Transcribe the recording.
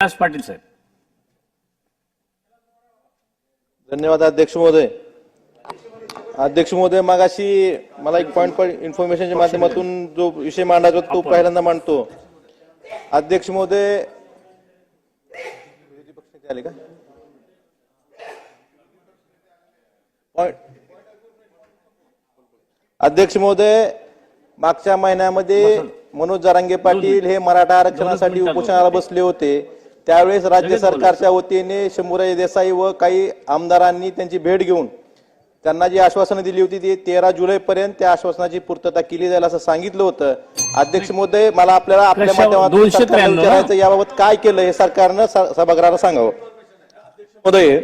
कैलास पाटील साहेब. धन्यवाद अध्यक्ष महोदय. अध्यक्ष महोदय मागाशी मला एक पॉइंट इन्फॉर्मेशनच्या माध्यमातून जो विषय मांडायचा तो पहिल्यांदा मांडतो. अध्यक्ष महोदय आले का. अध्यक्ष महोदय मागच्या महिन्यामध्ये मनोज जरांगे पाटील हे मराठा आरक्षणासाठी उपोषणाला बसले होते. त्यावेळेस राज्य सरकारच्या वतीने शंभूराज देसाई व काही आमदारांनी त्यांची भेट घेऊन त्यांना जी आश्वासनं दिली होती ती तेरा जुलै पर्यंत त्या आश्वासनाची पूर्तता केली जाईल असं सांगितलं होतं. अध्यक्ष महोदय मला आपल्याला आपल्या माध्यमातून याबाबत काय केलं हे सरकारनं सभागृहाला सांगावं. महोदय